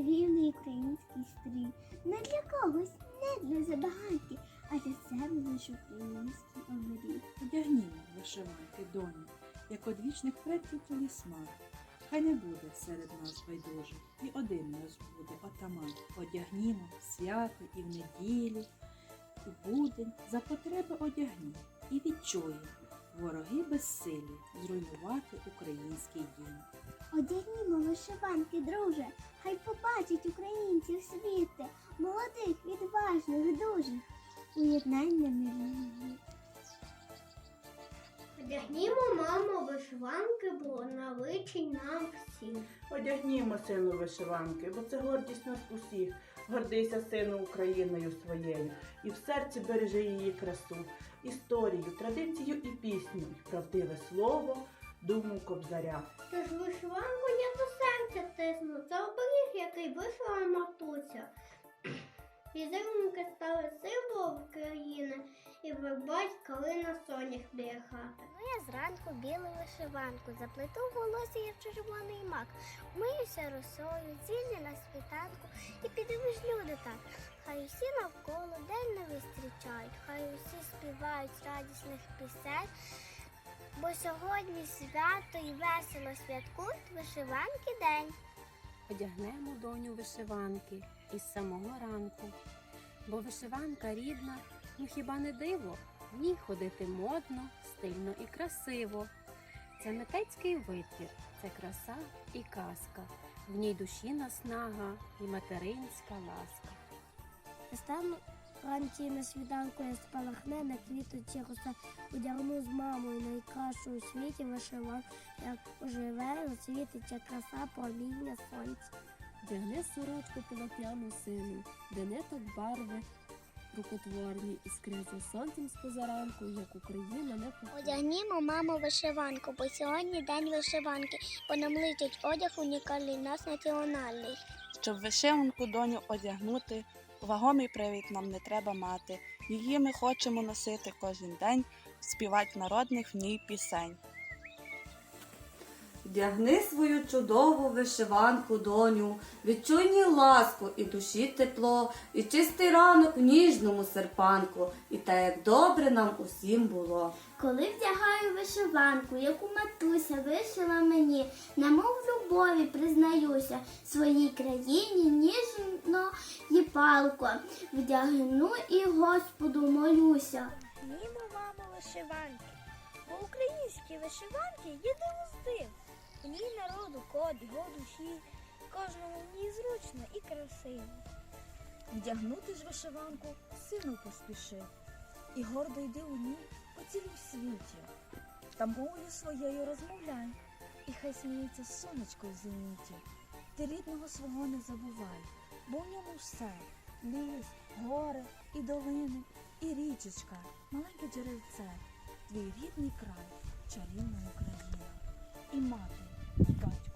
український стрій. Не для когось, не для забаганки, а для себе наш український оберіг. Одягнімо вишиванки, доню, як одвічних предків талісман. Хай не буде серед нас байдужих, і один нас буде отаман. Одягнімо в свято і в неділі, у будень за потреби одягні і відчуємо вороги безсилі зруйнувати український дім. Одягнімо вишиванки, друже, хай побачить українців світи, молодих, відважних, дужих, уєднання мирних. Одягнімо, мамо, вишиванки, бо навичить нам всім. Одягнімо сину вишиванки, бо це гордість нас усіх. Гордися сину Україною своєю, і в серці бережи її красу, історію, традицію і пісню, і правдиве слово, думу кобзаря. Тож вишиванку я до серця тисну. Це оберіг, який вишила матуся. Візерунки стали символом України, і вербать калина сонях біля хати. Ну я зранку білу вишиванку, заплету волосся я в червоний мак, вмиюся росою, зілля на світанку і ж люди так. Хай усі навколо день не зустрічають, хай усі співають радісних пісень, бо сьогодні свято і весело святкують вишиванки день. Одягнемо доню вишиванки із самого ранку. Бо вишиванка рідна, ну хіба не диво? В ходити модно, стильно і красиво. Це митецький витвір, це краса і казка. В ній душі наснага і материнська ласка. Вранці на світанку я спалахне на квіточі роса, одягну з мамою найкращу у світі вишиван, як живе, світиться краса проміння сонця. Вдягни сорочку полотняну сину, де ниток барви рукотворні, іскряться сонцем з позаранку, як Україна не покине. Одягнімо, мамо, вишиванку, бо сьогодні день вишиванки, бо нам личить одяг унікальний, наш національний. Щоб вишиванку доню одягнути, вагомий привід нам не треба мати. Її ми хочемо носити кожен день, співать народних в ній пісень. Вдягни свою чудову вишиванку, доню, відчуй ні ласку і душі тепло, і чистий ранок в ніжному серпанку, і те, як добре нам усім було. Коли вдягаю вишиванку, яку матуся вишила мені, немов в любові признаюся, своїй країні ніжно і палко, вдягну і Господу молюся. Німо, мамо, вишиванки, бо українські вишиванки єдиний здив. В ній народу код, його душі, кожному в ній зручно і красиво. Вдягнути ж вишиванку сину поспіши, і гордо йди у ній по цілім світі. Та мовою своєю розмовляй, і хай сміється сонечко в зеніті. Ти рідного свого не забувай, бо в ньому все. Ліс, гори і долини, і річечка, маленьке джерельце, твій рідний край, чарівна Україна, і мати, і батько,